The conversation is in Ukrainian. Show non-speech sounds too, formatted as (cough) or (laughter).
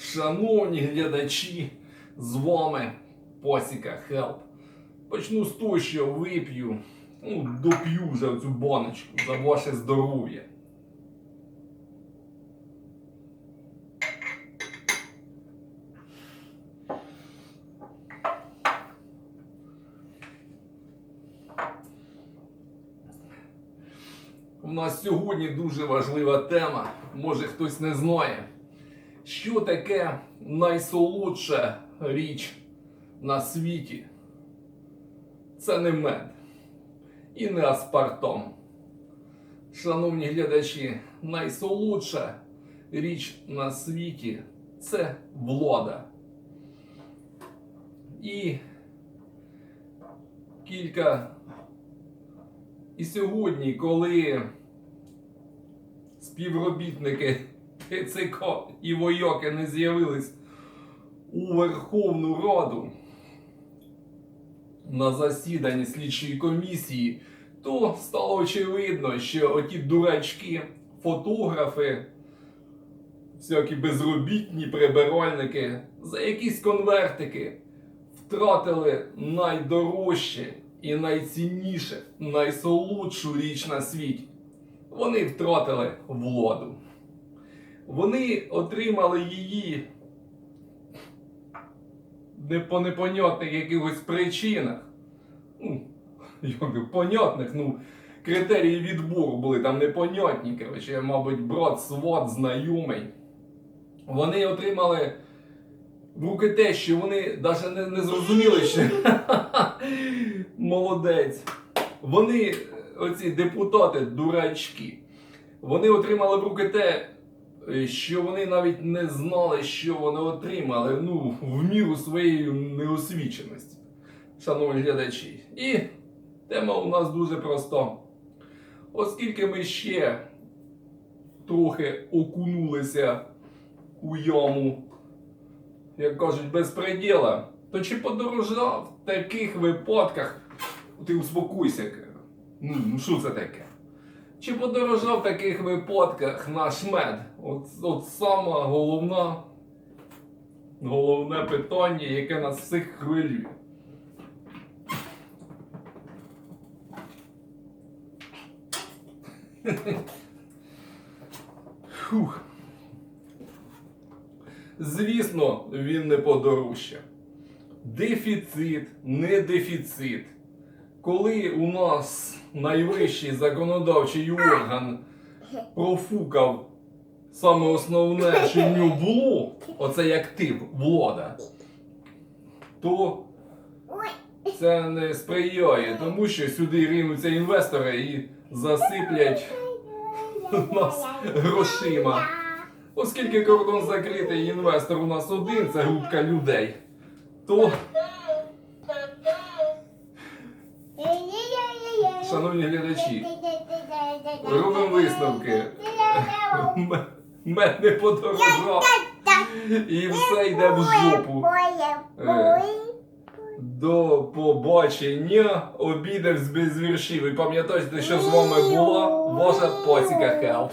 Шановні глядачі, з вами Посіка Хелп. Почну з того, що вип'ю, ну, доп'ю за цю баночку, за ваше здоров'я. У нас сьогодні дуже важлива тема. Може хтось не знає. Що таке найсолодша річ на світі? Це не мед і не аспартам. Шановні глядачі, найсолодша річ на світі це влада. І кілька. І сьогодні, коли співробітники ТЦК і вояки не з'явились у Верховну Раду на засіданні слідчої комісії, то стало очевидно, що оті дурачки, фотографи, всякі безробітні прибиральники за якісь конвертики втратили найдорожче і найцінніше, найсолодшу річ на світі. Вони втратили владу. Вони отримали її не по непонятних якихось причинах. Ну, понятних, ну, критерії відбору були там непонятні. Коротше, мабуть, брат, сват, знайомий. Вони отримали в руки те, що вони навіть не, не зрозуміли, що (laughs) молодець. Вони, оці депутати, дурачки, вони отримали в руки те, що вони навіть не знали, що вони отримали, ну, в міру своєї неосвіченості, шановні глядачі. І тема у нас дуже проста. Оскільки ми ще трохи окунулися у яму, як кажуть, безпреділа, то чи подорожав в таких випадках, ти успокойся, ну, ну що це таке? Чи подорожав в таких випадках наш мед? От, от саме головна, головне питання, яке нас всіх хвилює. Фух. Звісно, він не подорожчав. Дефіцит, не дефіцит. Коли у нас найвищий законодавчий орган профукав саме основне, що було, оце як ти, влада, то це не сприяє тому, що сюди ринуться інвестори і засиплять (laughs) нас грошима. Оскільки кордон закритий, інвестор у нас один, це групка людей, то, шановні глядачі, робимо висновки. Мене не і все йде в жопу. До побачення, обідав з безвіршів. І пам'ятайте, що з вами була ваша пасіка Хелп.